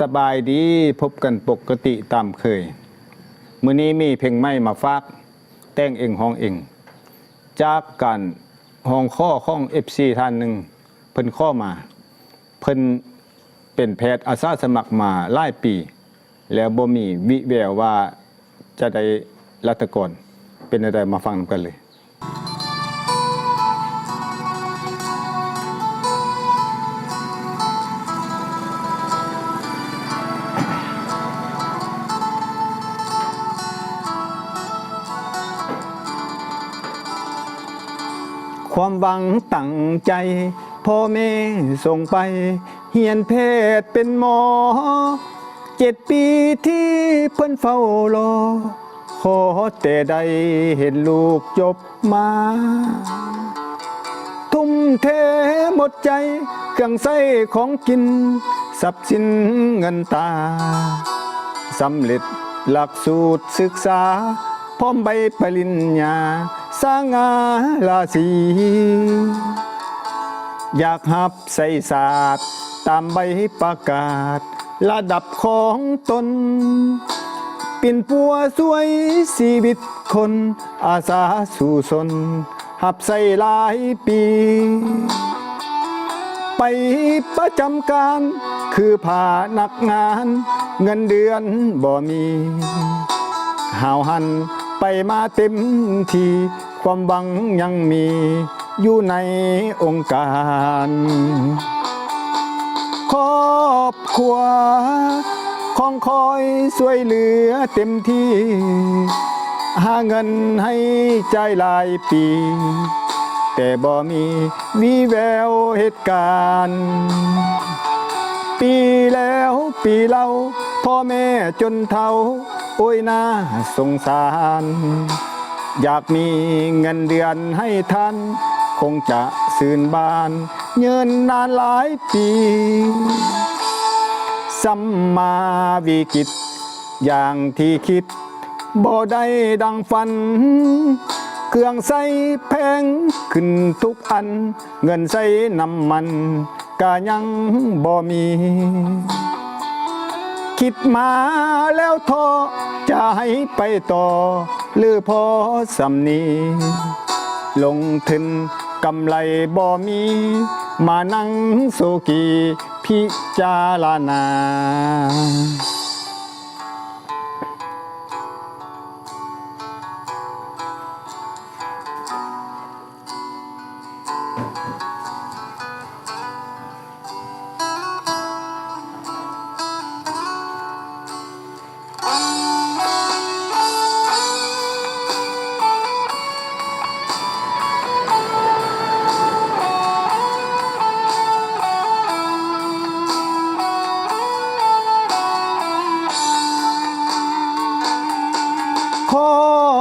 สบายดีพบกันปกติตามเคย มื้อนี้มีเพลงใหม่มาฝาก แต่งเองห้องเอง จากการห้องข้อของ FC ท่านหนึ่งเพิ่นข้อมา เพิ่นเป็นแพทย์อาสาสมัครมาหลายปี แล้วบ่มีวิแววว่าจะได้รัฐกรเป็นอะไรมาฟังกันเลย ความหวังตั้งใจ พ่อแม่ส่งไป เฮียนเพศเป็นหมอ เจ็ดปีที่เพิ่นเฝ้ารอ ขอแต่ได้เห็นลูกจบมา ทุ่มเทหมดใจ เครื่องใส้ของกินทรัพย์สินเงินตาสำเร็จหลักสูตรศึกษา พร้อมใบปริญญา สางงาลาสีอยากหับใส่ศาสตร์ตามใบประกาศ ระดับของตนเป็นปัวสวยชีวิตคน อาสาสู่สน หับใส่หลายปี ไปประจำการ คือผ่านักงาน เงินเดือนบ่มี หาวหันไปมาเต็มที ความหวังยังมีอยู่ในองค์การ ครอบครัวของคอยช่วยเหลือเต็มที่ หาเงินให้ใจหลายปี แต่บ่มีวีแววเหตุการณ์ ปีแล้วปีเล่าพ่อแม่จนเฒ่า โอ้ยน่าสงสาร อยากมีเงินเดือนให้ท่าน คงจะสื่นบานเงินนานหลายปีสัมมาวิกิต อย่างที่คิดบ่ได้ดังฝัน เครื่องใส่แพงขึ้นทุกอัน เงินใส่น้ำมันก็ยังบ่มี คิดมาแล้วท้อจะให้ไปต่อ หรือพอสำนีลงทุนกำไรบ่มี มานั่งโซกีพิจารณา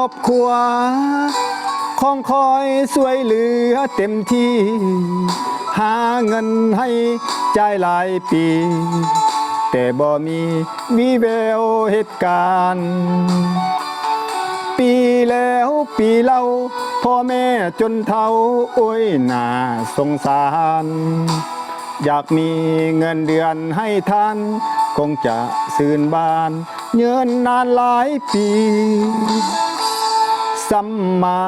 อบครัวของคอยสวยเหลือเต็มที่ หาเงินให้จ่ายหลายปี แต่บ่มีวีแววเหตุการณ์ ปีแล้วปีเล่าพ่อแม่จนเฒ่าโอ้ยน่าสงสาร อยากมีเงินเดือนให้ท่าน คงจะสื่นบ้าน เงินนานหลายปี สัมมา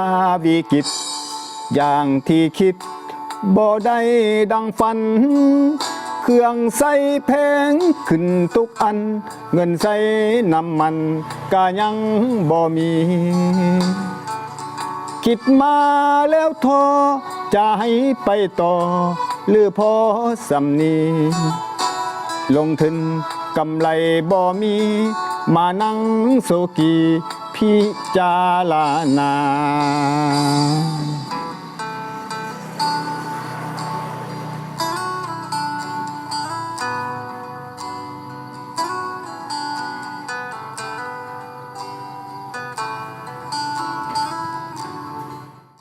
วิกิตอย่างที่คิดบ่ได้ดังฝัน เครื่องใส่แพงขึ้นทุกอัน เงินใส่น้ำมันก็ยังบ่มี คิดมาแล้วท้อจะให้ไปต่อ หรือพอสำนีลงทุนกำไรบ่มี มานั่งโซกี พิจารณา